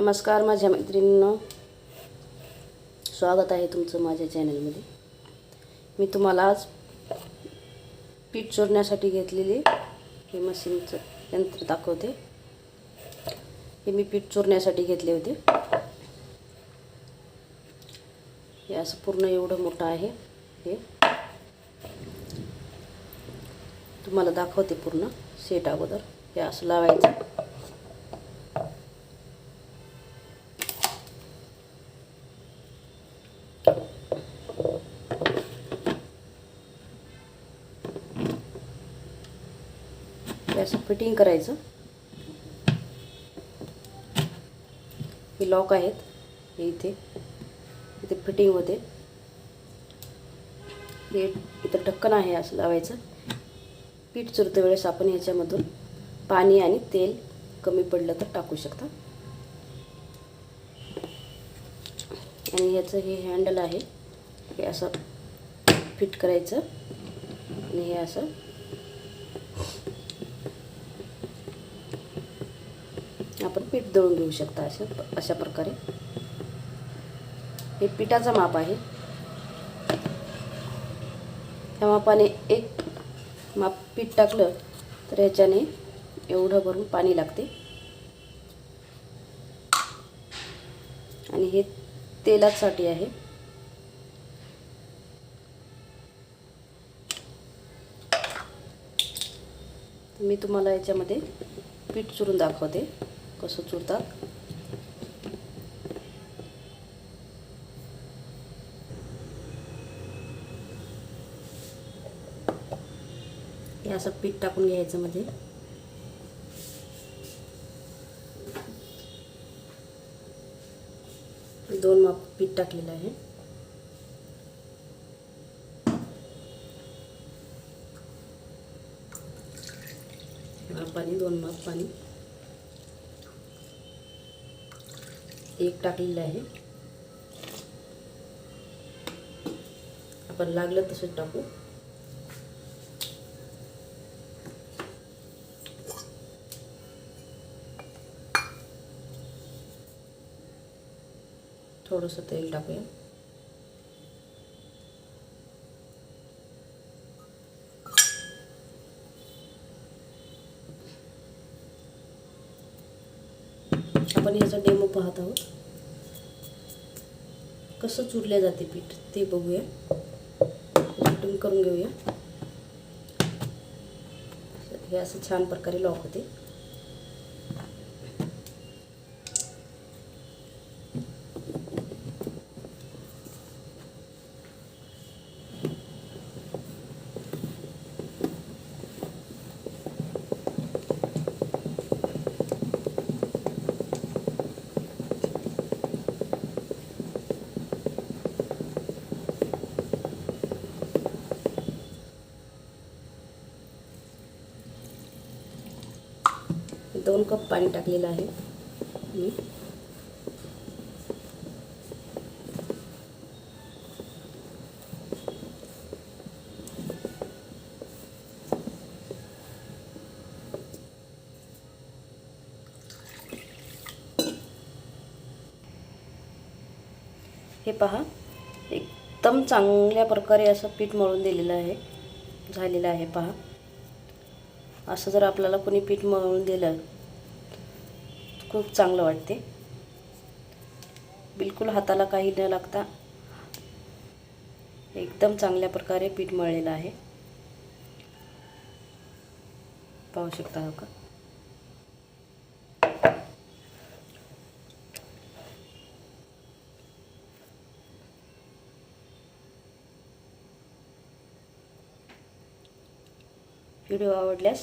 नमस्कार माझ्या मैत्रिणींनो. स्वागत आहे तुमचं माझ्या चॅनलमध्ये. मी तुम्हाला आज पीठ चोरण्यासाठी घेतलेली हे मशीनचं यंत्र दाखवते. हे मी पीठ चोरण्यासाठी घेतले होते. हे असं पूर्ण एवढं मोठं आहे हे. तुम्हाला दाखवते पूर्ण सेट अगोदर. हे असं लावायचं हे असं फिटिंग करायचं. हे लॉक आहेत. हे इथे. इथे फिटिंग होते. हे इथं ढक्कन आहे असं लावायचं. पीठ चुरते वेळेस आपण ह्याच्यामधून पाणी आणि तेल कमी पडलं तर टाकू शकता. आणि ह्याचं हे हँडल आहे. हे असं फिट करायचं. आणि हे असं आपण पीठ दळून घेऊ शकता अशा अशा प्रकारे. हे पिठाचं माप आहे. ह्या मापाने एक माप पीठ टाकलं तर ह्याच्याने एवढं भरून पाणी लागते. आणि हे तेलासाठी आहे. मी तुम्हाला याच्यामध्ये पीठ चुरून दाखवते. कसं चुरतात? हे असं पीठ टाकून घ्यायचं मध्ये. दोन माप पीठ टाकलेलं आहे. पाणी दोन माप पाणी. एक टाकलेलं है अपन लगल तसंच टाकू. थोडंसं तेल टाकूया. आपण याचा डेमो पाहत आहोत. कसं चुरल्या जाते पीठ ते बघूया. कटिंग करून घेऊया. हे असं छान प्रकारे लॉक होते. दोन कप पाणी टाकलेलं आहे. मी हे पहा एकदम चांगल्या प्रकारे असं पीठ मळून दिलेलं आहे झालेलं आहे पहा. असं जर आपल्याला कोणी पीठ मळून दिलं खूप चांगलं वाटते. बिलकुल हाताला काही न लागता एकदम चांगल्या प्रकारे पीठ मळलेलं आहे. पाहू शकता हो का? व्हिडिओ आवडल्यास